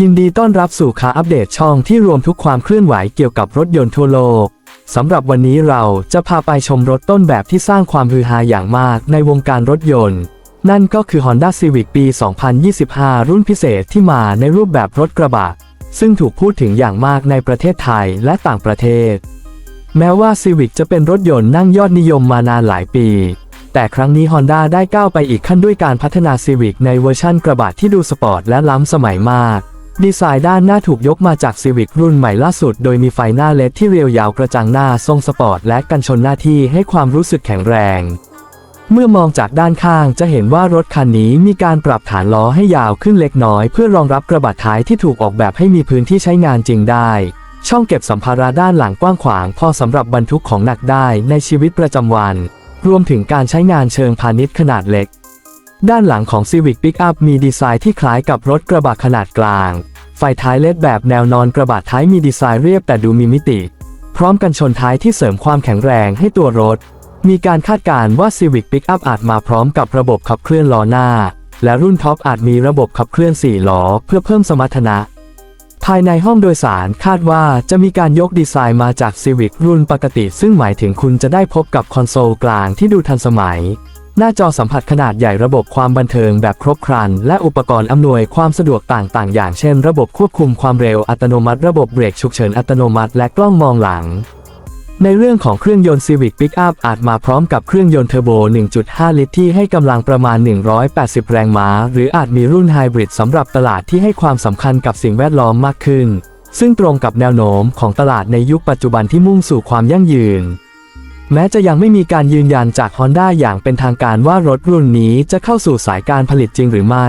ยินดีต้อนรับสู่คาอัปเดตช่องที่รวมทุกความเคลื่อนไหวเกี่ยวกับรถยนต์ทั่วโลก สำหรับวันนี้เราจะพาไปชมรถต้นแบบที่สร้างความฮือฮาอย่างมากในวงการรถยนต์ นั่นก็คือ Honda Civic ปี 2025 รุ่นพิเศษที่มาในรูปแบบรถกระบะ ซึ่งถูกพูดถึงอย่างมากในประเทศไทยและต่างประเทศ แม้ว่า Civic จะเป็นรถยนต์นั่งยอดนิยมมานานหลายปี แต่ครั้งนี้ Honda ได้ก้าวไปอีกขั้นด้วยการพัฒนา Civic ในเวอร์ชั่นกระบะที่ดูสปอร์ตและล้ำสมัยมาก ดีไซน์ด้านหน้าถูกยกมาจาก Civic รุ่นใหม่ล่าสุด โดยมีไฟหน้าเล็ดที่เรียวยาวกระจังหน้าทรงสปอร์ตและกันชนหน้าที่ให้ความรู้สึกแข็งแรง เมื่อมองจากด้านข้างจะเห็นว่ารถคันนี้มีการปรับฐานล้อให้ยาวขึ้นเล็กน้อย เพื่อรองรับกระบะท้ายที่ถูกออกแบบให้มีพื้นที่ใช้งานจริงได้ ช่องเก็บสัมภาระด้านหลังกว้างขวาง พอสำหรับบรรทุกของหนักได้ในชีวิตประจำวัน รวมถึงการใช้งานเชิงพาณิชย์ขนาดเล็ก ด้านหลังของ Civic Pickup มีดีไซน์ที่คล้ายกับรถกระบะขนาดกลาง ฟท้ายเลดแบบแนวนอนกระบะท้ายมีดีไซน์เรียบแต่ดูมีมิติ พร้อมกันชนท้ายที่เสริมความแข็งแรงให้ตัวรถ มีการคาดการณ์ว่า Civic Pickup อาจมาพร้อมกับระบบขับเคลื่อนล้อหน้า และรุ่นท็อปอาจมีระบบขับเคลื่อน 4 ล้อ เพื่อเพิ่มสมรรถนะ ภายในห้องโดยสารคาดว่าจะมีการยกดีไซน์มาจาก Civic รุ่นปกติ ซึ่งหมายถึงคุณจะได้พบกับคอนโซลกลางที่ดูทันสมัย หน้าจอสัมผัสขนาดใหญ่ระบบความบันเทิงแบบครบครัน และอุปกรณ์อำนวยความสะดวกต่าง ๆ อย่างเช่น ระบบควบคุมความเร็วอัตโนมัติ ระบบเบรกฉุกเฉินอัตโนมัติ และกล้องมองหลัง ในเรื่องของเครื่องยนต์ Civic Pickup อาจมาพร้อมกับเครื่องยนต์เทอร์โบ 1.5 ลิตรที่ให้กำลังประมาณ 180 แรงม้า หรืออาจมีรุ่นไฮบริดสำหรับตลาดที่ให้ความสำคัญกับสิ่งแวดล้อมมากขึ้น ซึ่งตรงกับแนวโน้มของตลาดในยุคปัจจุบันที่มุ่งสู่ความยั่งยืน แม้จะยังไม่มีการยืนยันจาก Honda อย่างเป็นทางการว่ารถรุ่นนี้จะเข้าสู่สายการผลิตจริงหรือไม่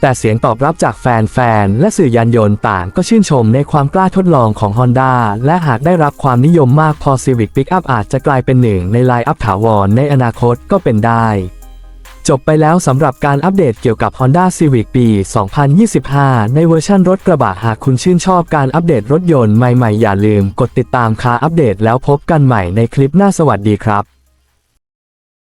แต่เสียงตอบรับจากแฟนๆ และสื่อยานยนต์ต่างก็ชื่นชมในความกล้าทดลองของ Honda และหากได้รับความนิยมมากพอ Civic Pickup อาจจะกลายเป็นหนึ่งในไลน์อัพถาวรในอนาคตก็เป็นได้ จบไปแล้วสำหรับการอัปเดตเกี่ยวกับ Honda Civic ปี 2025 ในเวอร์ชั่นรถกระบะหากคุณชื่นชอบการอัปเดตรถยนต์ใหม่ๆ อย่าลืมกดติดตามคาอัปเดตแล้วพบกันใหม่ในคลิปหน้าสวัสดีครับ